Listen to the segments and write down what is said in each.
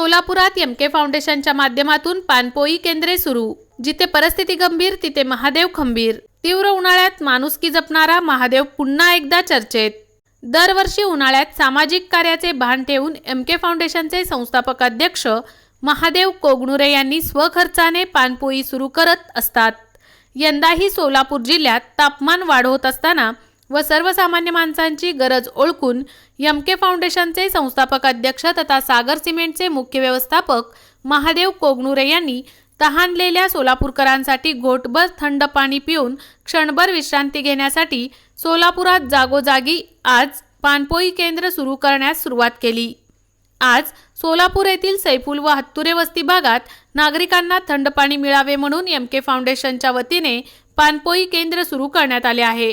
सोलापुरात एम के फाउंडेशनच्या माध्यमातून पानपोई केंद्रे सुरू. जिथे परिस्थिती गंभीर तिथे महादेव खंबीर. तीव्र उन्हाळ्यात माणुसकी जपणारा महादेव पुन्हा एकदा चर्चेत. दरवर्षी उन्हाळ्यात सामाजिक कार्याचे भान ठेवून एम के फाउंडेशनचे संस्थापक अध्यक्ष महादेव कोगणुरे यांनी स्वखर्चाने पानपोई सुरू करत असतात. यंदाही सोलापूर जिल्ह्यात तापमान वाढ होत असताना व सर्वसामान्य माणसांची गरज ओळखून एम के फाउंडेशनचे संस्थापक अध्यक्ष तथा सागर सिमेंटचे मुख्य व्यवस्थापक महादेव कोगनुरे यांनी तहानलेल्या सोलापूरकरांसाठी घोटभर थंड पाणी पिऊन क्षणभर विश्रांती घेण्यासाठी सोलापुरात जागोजागी आज पाणपोई केंद्र सुरू करण्यास सुरुवात केली. आज सोलापूर येथील सैफुल व हत्तुरे वस्ती भागात नागरिकांना थंड पाणी मिळावे म्हणून एम के फाउंडेशनच्या वतीने पानपोई केंद्र सुरू करण्यात आले आहे.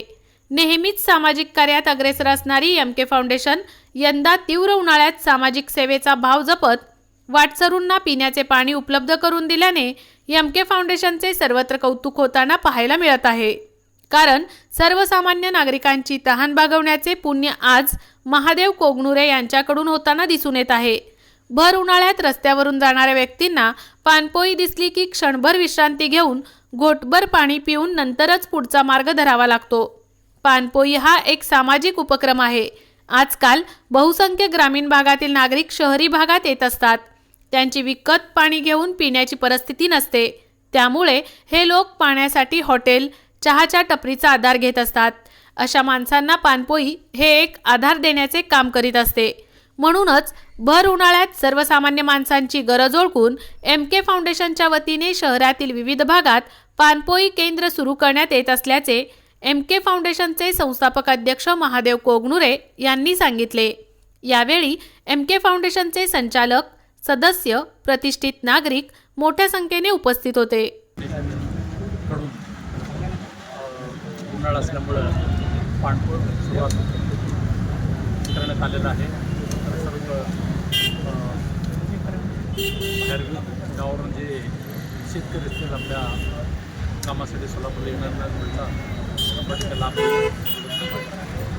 नेहमीच सामाजिक कार्यात अग्रेसर असणारी एम के फाउंडेशन यंदा तीव्र उन्हाळ्यात सामाजिक सेवेचा भाव जपत वाटसरूंना पिण्याचे पाणी उपलब्ध करून दिल्याने एम के फाउंडेशनचे सर्वत्र कौतुक होताना पाहायला मिळत आहे. कारण सर्वसामान्य नागरिकांची तहान भागवण्याचे पुण्य आज महादेव कोगनुरे यांच्याकडून होताना दिसून येत आहे. भर उन्हाळ्यात रस्त्यावरून जाणाऱ्या व्यक्तींना पानपोई दिसली की क्षणभर विश्रांती घेऊन घोटभर पाणी पिऊन नंतरच पुढचा मार्ग धरावा लागतो. पानपोई हा एक सामाजिक उपक्रम आहे. आजकाल बहुसंख्य ग्रामीण भागातील नागरिक शहरी भागात येत असतात. त्यांची विकत पाणी घेऊन पिण्याची परिस्थिती नसते. त्यामुळे हे लोक पाण्यासाठी हॉटेल चहाच्या टपरीचा आधार घेत असतात. अशा माणसांना पानपोई हे एक आधार देण्याचे काम करीत असते. म्हणूनच भर उन्हाळ्यात सर्वसामान्य माणसांची गरज ओळखून एम के फाउंडेशनच्या वतीने शहरातील विविध भागात पानपोई केंद्र सुरू करण्यात येत असल्याचे एम के फाउंडेशनचे संस्थापक अध्यक्ष महादेव कोगनुरे यांनी सांगितले. यावेळी एम के फाउंडेशनचे संचालक सदस्य प्रतिष्ठित नागरिक मोठ्या संख्येने उपस्थित होते. उन्हाळा असल्यामुळं सुरुवात करण्यात आलेलं आहे. तर सर्व बाहेर गावावरून जे शेतकरी असतील आपल्या कामासाठी सोलापूर येणार Thank you.